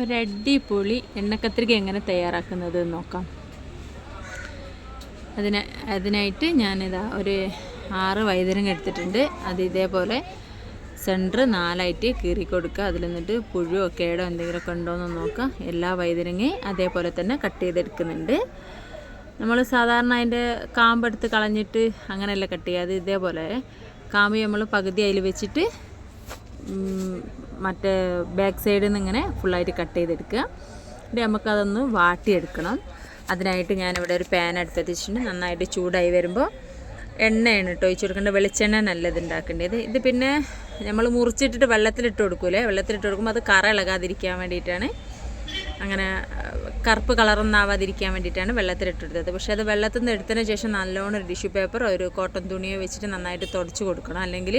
ഒരടിപൊളി എണ്ണക്കത്രിക എങ്ങനെ തയ്യാറാക്കുന്നത് നോക്കാം. അതിന് അതിനായിട്ട് ഞാനിതാ ഒരു ആറ് വൈദ്യരങ്ങ എടുത്തിട്ടുണ്ട്. അത് ഇതേപോലെ സെന്റർ നാലായിട്ട് കീറി കൊടുക്കുക. അതിൽ നിന്നിട്ട് പുഴുവോ കേടോ എന്തെങ്കിലുമൊക്കെ ഉണ്ടോ എന്ന് നോക്കുക. എല്ലാ വൈദ്യരങ്ങയും അതേപോലെ തന്നെ കട്ട് ചെയ്തെടുക്കുന്നുണ്ട്. നമ്മൾ സാധാരണ അതിന്റെ കാമ്പെടുത്ത് കളഞ്ഞിട്ട് അങ്ങനെയല്ല കട്ട് ചെയ്യുക. അത് ഇതേപോലെ കാമ്പ് നമ്മൾ പകുതി അതിൽ വെച്ചിട്ട് മറ്റേ ബാക്ക് സൈഡിൽ നിന്ന് ഇങ്ങനെ ഫുള്ളായിട്ട് കട്ട് ചെയ്തെടുക്കുക. എന്നിട്ട് നമുക്കതൊന്ന് വാട്ടിയെടുക്കണം. അതിനായിട്ട് ഞാനിവിടെ ഒരു പാൻ അടുപ്പത്ത് വെച്ചിട്ടുണ്ട്. നന്നായിട്ട് ചൂടായി വരുമ്പോൾ എണ്ണയാണ് കേട്ടോ ഒഴിച്ചു വെളിച്ചെണ്ണ നല്ലത് ഉണ്ടാക്കേണ്ടത്. ഇത് പിന്നെ നമ്മൾ മുറിച്ചിട്ടിട്ട് വെള്ളത്തിലിട്ട് കൊടുക്കൂലേ? വെള്ളത്തിലിട്ട് കൊടുക്കുമ്പോൾ അത് കറ ഇളകാതിരിക്കാൻ വേണ്ടിയിട്ടാണ്. അങ്ങനെ കറുപ്പ് കളറൊന്നും ആവാതിരിക്കാൻ വേണ്ടിയിട്ടാണ് വെള്ളത്തിലിട്ടെടുത്തത് പക്ഷേ അത് വെള്ളത്തിൽ നിന്ന് എടുത്തതിന് ശേഷം നല്ലോണം ഒരു ടിഷ്യൂ പേപ്പറോ ഒരു കോട്ടൺ തുണിയോ വെച്ചിട്ട് നന്നായിട്ട് തുടച്ച് കൊടുക്കണം. അല്ലെങ്കിൽ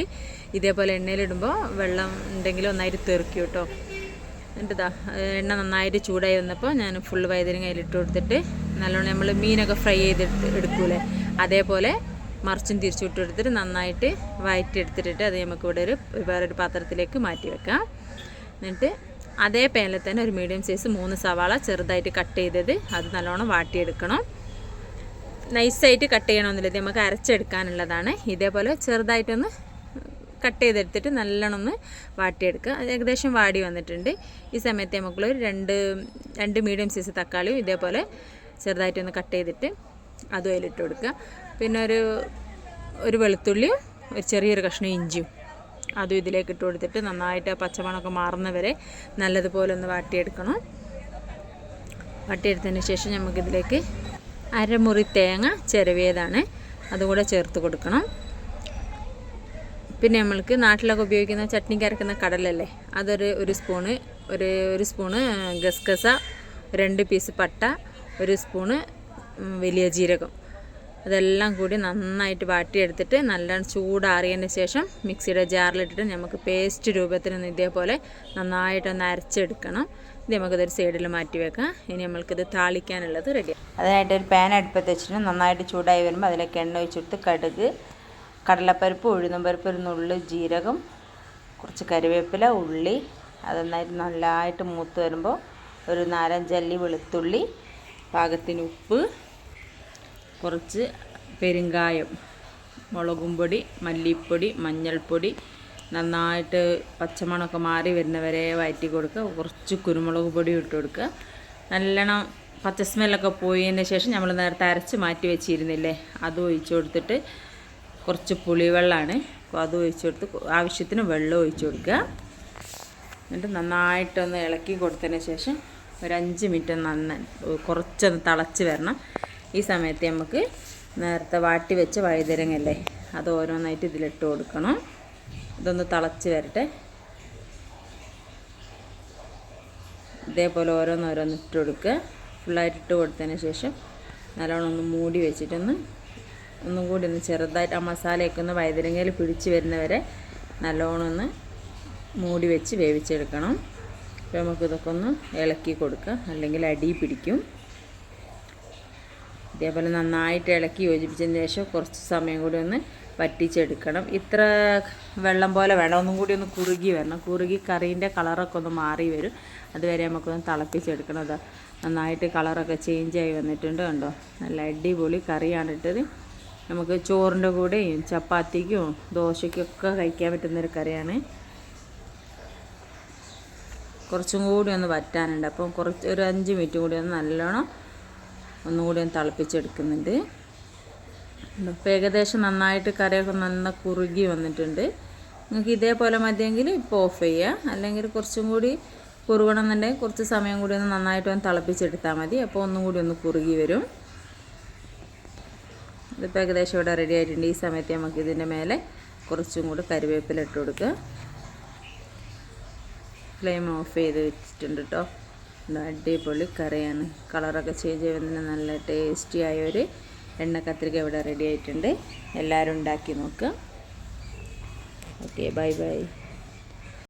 ഇതേപോലെ എണ്ണയിലിടുമ്പോൾ വെള്ളം ഉണ്ടെങ്കിൽ ഒന്നായിട്ട് തെറിക്കും കേട്ടോ. എന്നിട്ട് ഇതാ എണ്ണ നന്നായിട്ട് ചൂടായി വന്നപ്പോൾ ഞാൻ ഫുൾ വൈദ്യുതി കയ്യിലിട്ട് കൊടുത്തിട്ട് നല്ലോണം നമ്മൾ മീനൊക്കെ ഫ്രൈ ചെയ്തെടുത്ത് എടുക്കൂലേ? അതേപോലെ മറിച്ചും തിരിച്ചു വിട്ട് എടുത്തിട്ട് നന്നായിട്ട് വയറ്റി എടുത്തിട്ട് അത് നമുക്ക് ഇവിടെ ഒരു വേറൊരു പാത്രത്തിലേക്ക് മാറ്റി വെക്കാം. എന്നിട്ട് അതേ പാനിൽ തന്നെ ഒരു മീഡിയം സൈസ് മൂന്ന് സവാള ചെറുതായിട്ട് കട്ട് ചെയ്തത്. അത് നല്ലോണം വാട്ടിയെടുക്കണം. നൈസായിട്ട് കട്ട് ചെയ്യണമെന്നില്ല. ഇത് നമുക്ക് അരച്ചെടുക്കാനുള്ളതാണ്. ഇതേപോലെ ചെറുതായിട്ടൊന്ന് കട്ട് ചെയ്തെടുത്തിട്ട് നല്ലോണം ഒന്ന് വാട്ടിയെടുക്കുക. ഏകദേശം വാടി വന്നിട്ടുണ്ട്. ഈ സമയത്ത് നമുക്കുള്ള രണ്ട് രണ്ട് മീഡിയം സൈസ് തക്കാളിയും ഇതേപോലെ ചെറുതായിട്ടൊന്ന് കട്ട് ചെയ്തിട്ട് അതും അതിലിട്ട് കൊടുക്കുക. പിന്നെ ഒരു ഒരു വെളുത്തുള്ളിയും ഒരു ചെറിയൊരു കഷ്ണം ഇഞ്ചിയും. അതും ഇതിലേക്ക് ഇട്ട് കൊടുത്തിട്ട് നന്നായിട്ട് ആ പച്ചമണമൊക്കെ മാറുന്നവരെ നല്ലതുപോലെ ഒന്ന് വാട്ടിയെടുക്കണം. വാട്ടിയെടുത്തതിന് ശേഷം നമുക്കിതിലേക്ക് അരമുറി തേങ്ങ ചിരവിയതാണ്. അതുകൂടെ ചേർത്ത് കൊടുക്കണം. പിന്നെ നമ്മൾക്ക് നാട്ടിലൊക്കെ ഉപയോഗിക്കുന്ന ചട്നിക്ക് അരക്കുന്ന കടലല്ലേ? അതൊരു ഒരു സ്പൂണ് ഒരു ഒരു സ്പൂണ് ഗസ്ഗസ രണ്ട് പീസ് പട്ട ഒരു സ്പൂണ് വലിയ ജീരകം. അതെല്ലാം കൂടി നന്നായിട്ട് വാട്ടിയെടുത്തിട്ട് നല്ല ചൂടാറിയതിന് ശേഷം മിക്സിയുടെ ജാറിലിട്ടിട്ട് നമുക്ക് പേസ്റ്റ് രൂപത്തിനൊന്ന് ഇതേപോലെ നന്നായിട്ടൊന്ന് അരച്ചെടുക്കണം. ഇത് നമുക്കിതൊരു സൈഡിൽ മാറ്റി വെക്കാം. ഇനി നമ്മൾക്കിത് താളിക്കാനുള്ളത് റെഡി അതിനായിട്ട് ഒരു പാൻ അടുപ്പത്ത് വെച്ചിട്ട് നന്നായിട്ട് ചൂടായി വരുമ്പോൾ അതിലേക്ക് എണ്ണ ഒഴിച്ചെടുത്ത് കടുക് കടലപ്പരിപ്പ് ഉഴുന്നും പരിപ്പ് ഒരു നുള്ളു ജീരകം കുറച്ച് കറിവേപ്പില ഉള്ളി അത് നന്നായിട്ട് നല്ലതായിട്ട് മൂത്ത് വരുമ്പോൾ ഒരു നാലഞ്ചല്ലി വെളുത്തുള്ളി പാകത്തിന് ഉപ്പ് കുറച്ച് പെരുങ്കായം മുളകും പൊടി മല്ലിപ്പൊടി മഞ്ഞൾപ്പൊടി നന്നായിട്ട് പച്ചമണമൊക്കെ മാറി വരുന്നവരെ വയറ്റി കൊടുക്കുക. കുറച്ച് കുരുമുളക് പൊടി ഇട്ട് കൊടുക്കുക. നല്ലോണം പച്ച സ്മെല്ലൊക്കെ പോയതിന് ശേഷം നമ്മൾ നേരത്തെ അരച്ച് മാറ്റി വെച്ചിരുന്നില്ലേ അത് ഒഴിച്ചു കൊടുത്തിട്ട് കുറച്ച് പുളിവെള്ളമാണ്. അപ്പോൾ അത് ഒഴിച്ചു കൊടുത്ത് ആവശ്യത്തിന് വെള്ളം ഒഴിച്ചു കൊടുക്കുക. എന്നിട്ട് നന്നായിട്ടൊന്ന് ഇളക്കി കൊടുത്തതിന് ശേഷം ഒരു അഞ്ച് മിനിറ്റ് നന്ന കുറച്ചൊന്ന് തിളച്ച് വരണം. ഈ സമയത്ത് നമുക്ക് നേരത്തെ വാട്ടി വെച്ച വഴുതരങ്ങല്ലേ അത് ഓരോന്നായിട്ട് ഇതിലിട്ട് കൊടുക്കണം. ഇതൊന്ന് തിളച്ച് വരട്ടെ. ഇതേപോലെ ഓരോന്നോരോന്ന് ഇട്ട് കൊടുക്കുക. ഫുള്ളായിട്ട് ഇട്ട് കൊടുത്തതിന് ശേഷം നല്ലോണം ഒന്ന് മൂടി വെച്ചിട്ടൊന്ന് ഒന്നും കൂടി ഒന്ന് ചെറുതായിട്ട് ആ മസാലയൊക്കെ ഒന്ന് വഴുതരങ്ങയിൽ പിടിച്ച് വരുന്നവരെ നല്ലോണം ഒന്ന് മൂടി വെച്ച് വേവിച്ചെടുക്കണം. അപ്പോൾ നമുക്കിതൊക്കെ ഒന്ന് ഇളക്കി കൊടുക്കുക. അല്ലെങ്കിൽ അടി പിടിക്കും. ഇതേപോലെ നന്നായിട്ട് ഇളക്കി യോജിപ്പിച്ചതിന് ശേഷം കുറച്ച് സമയം കൂടി ഒന്ന് വറ്റിച്ചെടുക്കണം. ഇത്ര വെള്ളം പോലെ വേണം. ഒന്നും കൂടി ഒന്ന് കുറുകി വരണം. കുറുകി കറീന്റെ കളറൊക്കെ ഒന്ന് മാറി വരും. അതുവരെ നമുക്കൊന്ന് തിളപ്പിച്ചെടുക്കണം. അതാ നന്നായിട്ട് കളറൊക്കെ ചേഞ്ച് ആയി വന്നിട്ടുണ്ട് കണ്ടോ? നല്ല അടിപൊളി കറിയാണ് ഇട്ടത്. നമുക്ക് ചോറിന്റെ കൂടെയും ചപ്പാത്തിക്കും ദോശയ്ക്കൊക്കെ കഴിക്കാൻ പറ്റുന്നൊരു കറിയാണ്. കുറച്ചും കൂടി ഒന്ന് വറ്റാനുണ്ട്. അപ്പം കുറച്ച് ഒരു അഞ്ച് മിനിറ്റ് കൂടി ഒന്ന് നല്ലോണം ഒന്നുകൂടി ഒന്ന് തിളപ്പിച്ചെടുക്കുന്നുണ്ട്. അപ്പോൾ ഏകദേശം നന്നായിട്ട് കറിയൊക്കെ നന്ന കുറുകി വന്നിട്ടുണ്ട്. നിങ്ങൾക്ക് ഇതേപോലെ മതിയെങ്കിൽ ഇപ്പോൾ ഓഫ് ചെയ്യുക അല്ലെങ്കിൽ കുറച്ചും കൂടി കുറുകണം എന്നുണ്ടെങ്കിൽ കുറച്ച് സമയം കൂടി ഒന്ന് നന്നായിട്ട് ഒന്ന് തിളപ്പിച്ചെടുത്താൽ മതി. അപ്പോൾ ഒന്നും കൂടി ഒന്ന് കുറുകി വരും. ഇതിപ്പോൾ ഏകദേശം ഇവിടെ റെഡി ആയിട്ടുണ്ട്. ഈ സമയത്ത് നമുക്ക് ഇതിന്റെ മേലെ കുറച്ചും കൂടി കരിവേപ്പില ഇട്ട് കൊടുക്കുക ഫ്ലെയിം ഓഫ് ചെയ്ത് വെച്ചിട്ടുണ്ട് കേട്ടോ അടിപൊളി കറിയാണ്. കളറൊക്കെ ചേഞ്ച് ചെയ്യുന്നതിന് നല്ല ടേസ്റ്റി ആയ ഒരു എണ്ണ കത്തിരിക്ക ഇവിടെ റെഡി ആയിട്ടുണ്ട്. എല്ലാവരും ഉണ്ടാക്കി നോക്കുക ഓക്കെ ബൈ ബൈ